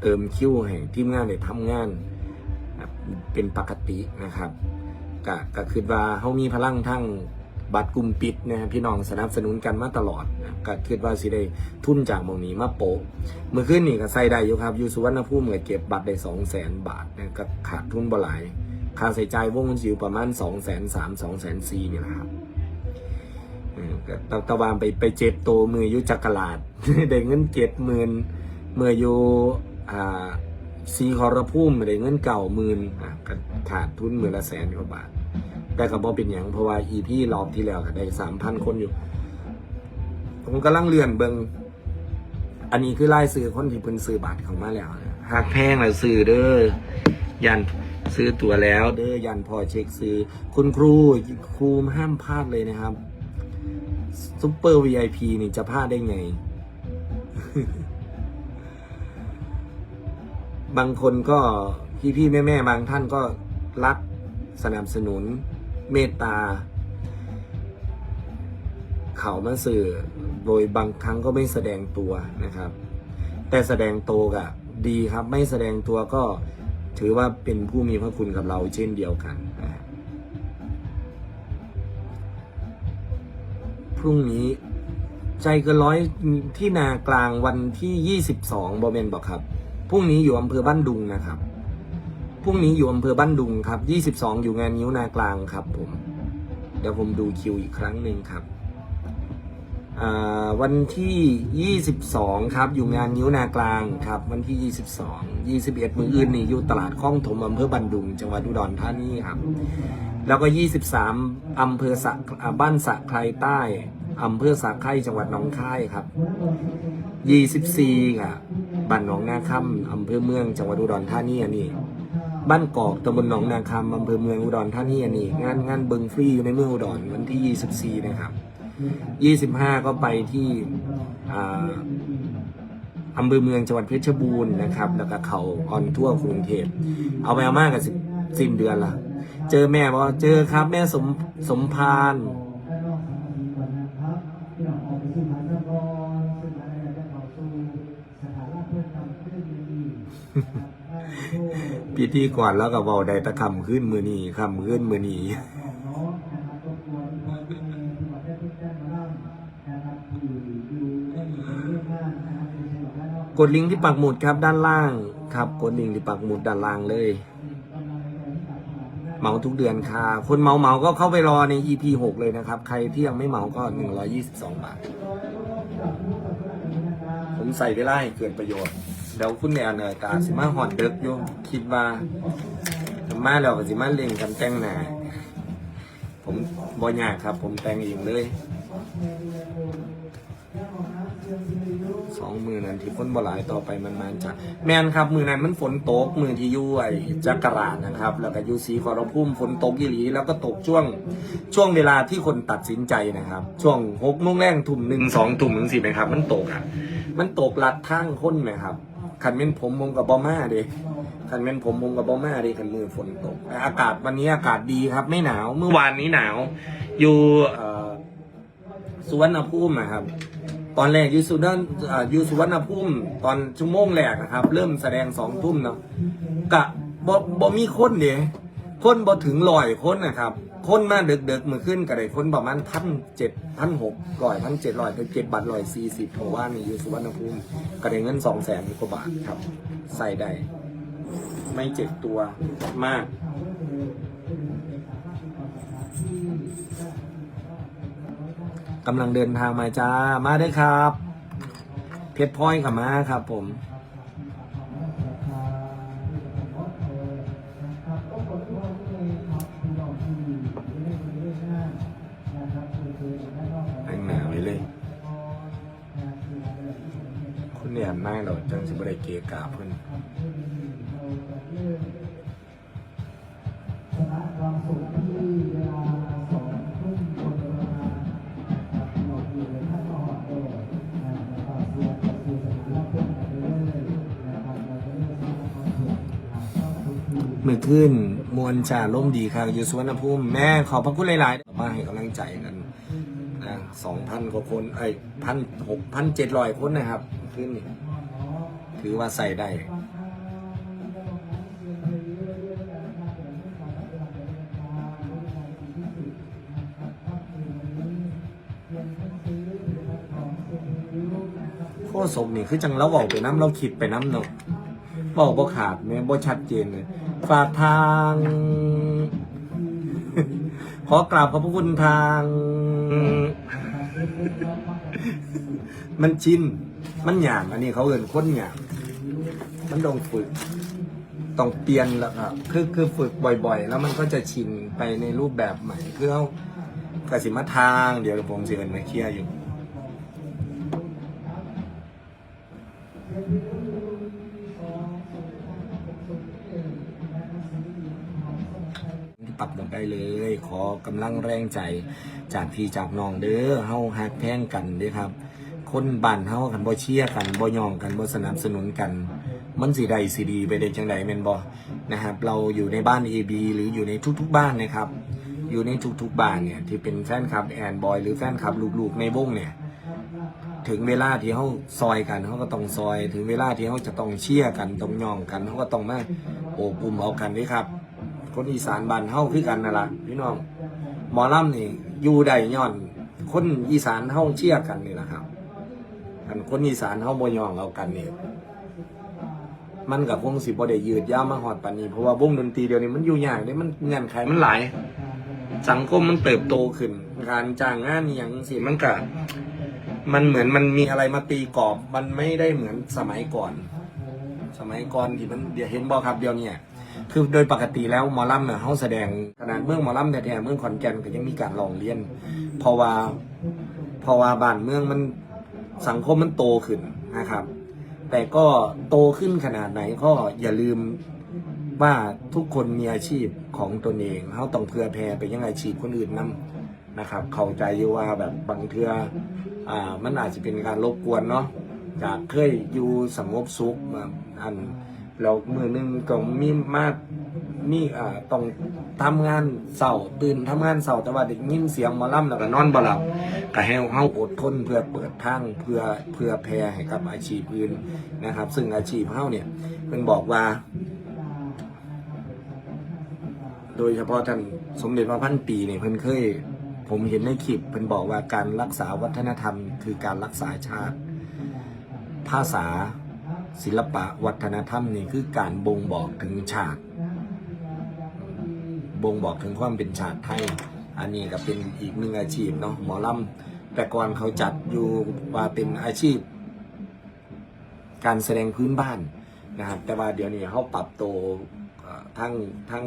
เติมคิวให้ทีมงานได้ทำงานเป็นปกตินะครับก็ก็คือว่าเขามีพลังทั้งบัตรกลุ่มปิดนะครับพี่น้องสนับสนุนกันมาตลอดนะก็คิดว่าสิได้ทุนจากมองนี้มาโปะเมื่อคืนนี่ก็ใส่ได้อยู่ครับอยู่สุวรรณภูมิเก็บบัตรได้สองแสนบาทนะก็ขาดทุนบ่หลายค่าใช้จ่ายวงเงินอยู่ประมาณสองแสนสามสองแสนสี่นี่แหละครับ ตะตะวานไปไปเจ็บโตวมืออยู่จักรลาดได้เงินเจ็ดหมื่นเมื่ออยู่อ่าซีคอรพุ่มได้เงินเก่าหมื่นอะก็ขาดทุนหมื่นละแสนกว่าบาท แต่ก็บอเป็นอย่างเพราะว่าอีพี่รอบที่แล้วได้สามพันคนอยู่ ผมกำลังเลื่อนเบิงอันนี้คือไล่ซื้อคนที่เพิ่นซื้อบัตรของมาแล้วหากแพงแล้วซื้อเด้อยันซื้อตั๋วแล้วเด้อยันพอเช็คซื้อ คุณครูครูห้ามพลาดเลยนะครับ ซุปเปอร์ VIP นี่จะพลาดได้ไง บางคนก็พี่ๆแม่ๆบางท่านก็รักสนับสนุน เมตตา เขามาสื่อ โดยบางครั้งก็ไม่แสดงตัวนะครับ แต่แสดงโตก็ดีครับ ไม่แสดงตัวก็ถือว่าเป็นผู้มีพระคุณกับเราเช่นเดียวกันนะ พรุ่งนี้ ใจเกินร้อยที่นากลางวันที่ยี่สิบสองบอเมนบอกครับพรุ่งนี้อยู่อำเภอบ้านดุงนะครับพรุ่งนี้อยู่อำเภอบ้านดุงครับยี่สิบสองอยู่งานนิ้วนากลางครับ ผม เดี๋ยวผมดูคิวอีกครั้งหนึ่งครับ วันที่ 22 ครับ อยู่งานนิ้วนากลางครับ วันที่ 22 21 มืออื่นนี่อยู่ตลาดคลองถมอำเภอบันดุง จังหวัดอุดรธานีครับ แล้วก็ 23 อำเภอสะบ้านสะไครใต้อำเภอสะไครจังหวัดหนองคายครับ 24 ครับบ้านหนองนาคำอำเภอเมืองจังหวัดอุดรธานีอันนี้บ้านกอกตำบลหนองนาคำอำเภอเมืองอุดรธานีอันนี้งานงานเบิงฟรีอยู่ในเมืองอุดรวันที่ 24 นะครับ ยี่สิบห้าก็ไปที่อ่าอำเภอเมืองจังหวัดเพชรบูรณ์นะครับ แล้วก็เขาออนทั่วกรุงเทพเอาไปเอามากกับสิบสิ้นเดือนละเจอแม่บอกเจอครับ แม่สมสมพานพิธีก่อนแล้วก็เบาได้ตะคำขึ้นมือนีคำขึ้นมือนี กดลิงก์ที่ปักหมุดครับด้านล่างครับ กดลิงก์ที่ปักหมุดด้านล่างเลย เหมาทุกเดือนค่ะ คนเมาเมาก็เข้าไปรอใน EP 6เลยนะครับ ใครที่ยังไม่เหมาก็122บาท ผมใส่เวลาให้เกิดประโยชน์เดี๋ยวคุณแม่เนยตาสิมาหอดเด็กอยู่คิดว่ามาแล้วก็สิมาเล่นกันแต่งหนาผมบ่ยากครับ ผมแต่งเองเลย สองมือนั้นที่ฝนบ่หลายต่อไปมันมาจากแมนครับ มือนั้นมันฝนตก มือที่อยู่ไอ้จักราดนะครับ แล้วก็อยู่สีขอรพุ่มฝนตกยี่หลี แล้วก็ตกช่วงช่วงเวลาที่คนตัดสินใจนะครับ ช่วงหกโมงแรงทุ่มหนึ่งสองทุ่มถึงสี่ไหมครับ มันตกอะมันตกลัดทางคนไหมครับคันเม่นผมมงกับบอม่าเด้คันเม่นผมมงกับบอม่าเด้คันมือฝนตกแต่อากาศวันนี้อากาศดีครับ ไม่หนาวเมื่อวานนี้หนาว อยู่เอ่อสุวรรณภูมินะครับ ตอนแรกยูสุนันอ่าอยูสุวรรณภูมิตอนชั่วโมงแรกนะครับ เริ่มแสดงสองทุ่มเนาะกะบ่บ่มีคนเดียคนบ่ถึงลอยคนนะครับ คนมาเด็กๆมือขึ้นก็ได้คนประมาณพันเจ็ดพันหกร้อยพันเจ็ดร้อยไปเก็บบัตรร้อยสี่สิบเพราะว่านี่ยูสุวรรณภูมิก็ได้เงินสองแสนกว่าบาทครับ ใส่ได้ ไม่เจ็บตัวมาก กำลังเดินทางมาจ้า มาได้ครับ เพชรพลอยขับมาครับผมแต่งหนาไว้เลย คุณเนี่ยหน้าเราจังสิบได้เกะกาเพิ่นมื มือขึ้นมวลชาล่มดีครับอยู่สุวรรณภูมิแม่ขอพระคุณหลายๆมาให้กำลังใจกันนะสองพันกว่าคนเอ้พันหกพันเจ็ดร้อยคนนะครับ ขึ้นถือว่าใส่ได้โคศกนี่คือจังเราบอกไปน้ำเราคิดไปน้ำเนาะ บอกบ่ขาดแม่บ่ชัดเจนเลยฝากทาง ขอกราบขอบพระคุณทาง มันชิน มันหยามอันนี้เขาเอินค้นหยามมันต้องฝึก ต้องเปลี่ยนแล้วครับคือคือฝึกบ่อย ๆ แล้วมันก็จะชินไปในรูปแบบใหม่ คือเขากสิมาทาง เดี๋ยวผมสิเอินมาเคลียร์อยู่ ที่ปรับลงได้เลย ขอ กำลังแรงใจจากพี่จากน้องเด้อเฮาฮักแพงกันเด้อครับ คนบ้านเฮากันบ่เชียร์กันบ่ยองกันบ่สนับสนุนกัน มันสิได้สิดีไปได้จังไดแม่นบ่นะครับ เราอยู่ในบ้าน AB หรืออยู่ในทุกๆบ้านนะครับ อยู่ในทุกๆบ้านเนี่ยที่เป็นแฟนคลับแอนบอยหรือแฟนคลับลูกๆในวงเนี่ยถึงเวลาที่เขาซอยกันเขาก็ต้องซอย ถึงเวลาที่เขาจะต้องเชียร์กันต้องย่องกันเขาก็ต้องมาโอบอุ้มเอากันด้วยครับ คนอีสานบ้านเฮาคือกันนั่นแหละพี่น้อง หมอลำนี่อยู่ได้ย้อน คนอีสานเฮาเชียกันนี่แหละครับกันคนอีสานเฮาบ่ยองเอากันนี่มันกับวงสิบ่ได้ยืดยาวมาฮอดปานนี้เพราะว่าวงดนตรีเดียวนี้มันอยู่ยากเด้มันเงื่อนไขมันหลายสังคมมันเติบโตขึ้น การจ้างงานอย่างสิมันก็มันเหมือนมันมีอะไรมาตีกรอบ มันไม่ได้เหมือนสมัยก่อน สมัยก่อนที่มันเดี๋ยวเห็นบ่ครับเดียวเนี้ คือโดยปกติแล้วหมอลำเนี่ยเขาแสดงขนาดเมืองหมอลำแท้ๆเมืองขอนแก่นก็ยังมีการลองเรียน เพราะว่าเพราะว่าบ้านเมืองมันสังคมมันโตขึ้นนะครับ แต่ก็โตขึ้นขนาดไหนก็อย่าลืมว่าทุกคนมีอาชีพของตนเองเขาต้องเพื่อแพร่ไปยังอาชีพคนอื่นนํนะครับ เข้าใจอยู่ว่าแบบบางเทืออ่ามันอาจจะเป็นการรบกวนเนาะจากเคยอยู่สงบสุขอัน แล้วมือหนึงก็มีมามีอ่าต้องทำงานเสาร์ตื่นทำงานเสาร์แต่ว่าได้ยินเสียงมอลำแล้วก็นอนบ่หลับก็ให้เฮาอดทนเพื่อเปิดทางเพื่อเพื่อแพร่ให้กับอาชีพอื่นนะครับ ซึ่งอาชีพเฮาเนี่ยเพิ่นบอกว่า โดยเฉพาะท่านสมเด็จพระพันปีเนี่ยเพิ่นเคย ผมเห็นในคลิปเพิ่นบอกว่าการรักษาวัฒนธรรม คือการรักษาชาติ ภาษา ศิลปะวัฒนธรรมนี่คือการบ่งบอกถึงชาติบ่งบอกถึงความเป็นชาติไทย อันนี้ก็เป็นอีกหนึ่งอาชีพเนาะหมอลำแต่ก่อนเขาจัดอยู่ว่าเป็นอาชีพ การแสดงพื้นบ้านนะครับแต่ว่าเดี๋ยวนี้เขาปรับโตทั้งทั้ง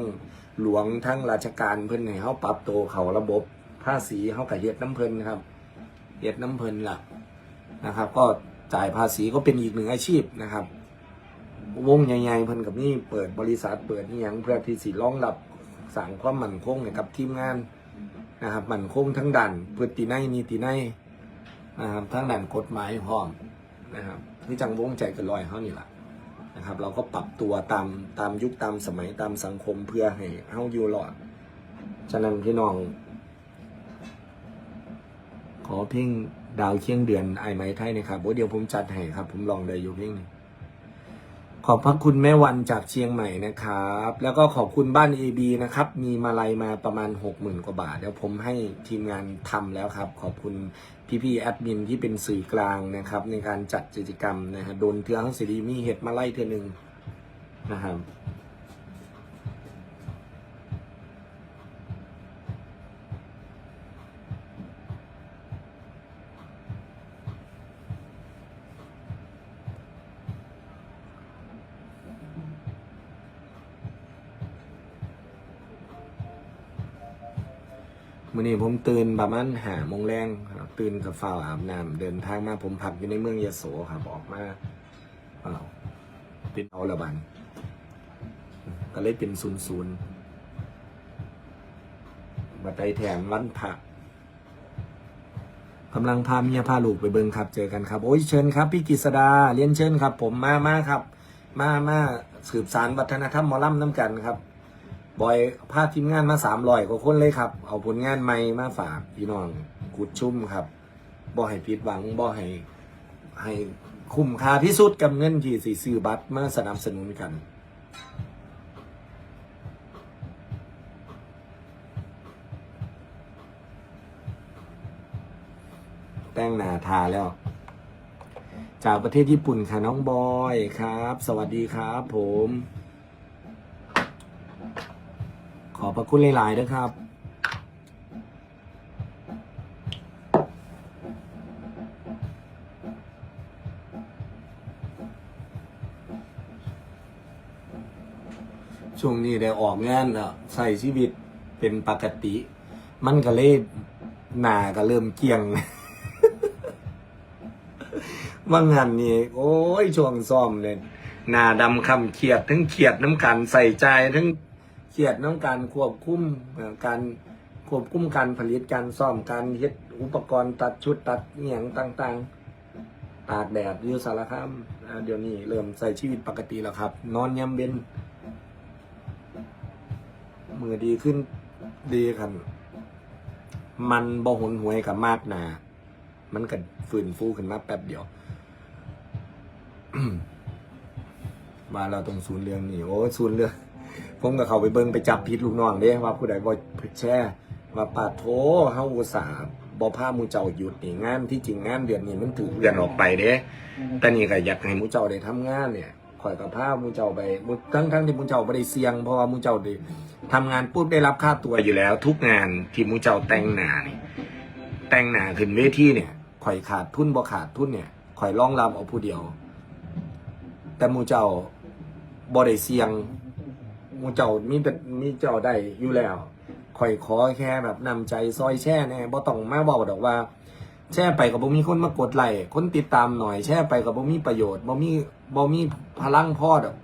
หลวงทั้งราชการเพิ่อนให้เขาปรับโตเขาระบบภาษีเขากับเฮ็ดน้ำเพลินครับเฮ็ดน้ำเพลินล่ะนะครับ ก็ จ่ายภาษีก็เป็นอีกหนึ่งอาชีพนะครับ วงใหญ่ๆเพิ่นกับนี่เปิดบริษัทเปิดนี่ยังเพื่อที่สิรองรับสั่งความมั่นคงให้กับทีมงานนะครับมั่นคงทั้งด่านพฤตินัยนิตินัยนะครับทั้งด่านกฎหมายพร้อมนะครับคือจังวงใจกันลอยเขานี่แหละนะครับ เราก็ปรับตัวตามตามยุคตามสมัยตามสังคมเพื่อให้เฮาอยู่รอดฉะนั้นพี่น้อง ขอเพลง ดาวเคียงเดือนไอไหมไทยนะครับโอ้เดี๋ยวผมจัดให้ครับ ผมลองได้อยู่เพลงนึงขอบพระคุณแม่วันจากเชียงใหม่นะครับ แล้วก็ขอบคุณบ้าน AB นะครับ มีมาลัยมาประมาณ6 0,000กว่าบาทเดี๋ยวผมให้ทีมงานทำแล้วครับ ขอบคุณพี่ๆแอดมินที่เป็นสื่อกลางนะครับ ในการจัดกิจกรรมนะฮะโดนเทือทั้งสีดีมีเห็ดมาไล่เทือหนึ่งนะครับ มื่อนี้ผมตื่นประมาณหาโมงแรงครับตื่นกับฟ้าอาบน้ำเดินทางมาผมพักอยู่ในเมืองยโสครับออกมาเปล่าติดเอาละบันก็เลยเป็นศูนย์ศูนย์บัดไดแถมวันผักกำลังพาเมียพาลูกไปเบิงครับ เจอกันครับ โอ้ยเชิญครับ พี่กฤษดาเรียนเชิญครับ ผมมามาครับ มามาสืบสารวัฒนธรรมหมอลำน้ำกันครับ บอยพาทีมงานมาสามร้อยกว่าคนเลยครับ เอาผลงานใหม่มาฝากพี่น้องกุดชุ่มครับบ่ให้ผิดหวังบ่ให้ให้คุ้มค่าที่สุดกับเงินที่สิซื้อบัตรมาสนับสนุนกัน แต่งหน้าทาแล้ว จากประเทศญี่ปุ่นค่ะน้องบอยครับ สวัสดีครับผม ขอบ พระคุณหลายๆนะครับช่วงนี้ได้ออกงานแล้วใส่ชีวิตเป็นปกติ มันก็เลยหนาก็เริ่มเกี่ยงว่างานนี้โอ้ยช่วงซ่อมเลยหนาดำคำเขียดทั้งเขียดน้ำกันใส่ใจทั้ง เขียดน้ำการควบคุมการควบคุมการผลิตการซ่อมการเฮ็ดอุปกรณ์ตัดชุดตัดเหียงต่างๆ ตากแดดอยู่สารคามเดี๋ยวนี้เริ่มใส่ชีวิตปกติแล้วครับ นอนยามเบนมือดีขึ้นดีครับมันบ่หนหวยกับมากนา มันก็ฟื้นฟูขึ้นมาแป๊บเดียว มาเราตรงศูนย์เรื่องนี่โอ้ศูนย์เรื่อง ผมกับเขาไปเบิ่งไปจับผิดลูกน้องเด้ว่าผู้ใดบ่แช่ว่าปาดโถเฮาอุตส่าห์บ่พาหมู่เจ้าหยุดนี่งานที่จริงงานเดือนนี้มันถูกเดือนออกไปเด้แต่นี่ก็อยากให้หมู่เจ้าได้ทำงานเนี่ยข่อยกับพาหมู่เจ้าไปหมู่ทั้งทั้งที่หมู่เจ้าบ่ได้เสี่ยงเพราะว่าหมู่เจ้าได้ทำงานปุ๊บได้รับค่าตัวอยู่แล้ว ทุกงานที่หมู่เจ้าแต่งหน้านี่แต่งหน้าขึ้นเวทีเนี่ยข่อยขาดทุนบ่ขาดทุนเนี่ยข่อยรองรับเอาผู้เดียว แต่หมูเจ้าบ่ได้เสียงห มูเจ้ามีแต่มีเจ้าได้อยู่แล้วคอยขอแค่แบบนำใจซอยแช่แน่บ่ต้องมาบอกดอกว่า แช่ไปกับบ่มีคนมากดไลค์คนติดตามหน่อยแช่ไปกับบ่มีประโยชน์บ่มีบ่มีพลังพอดอก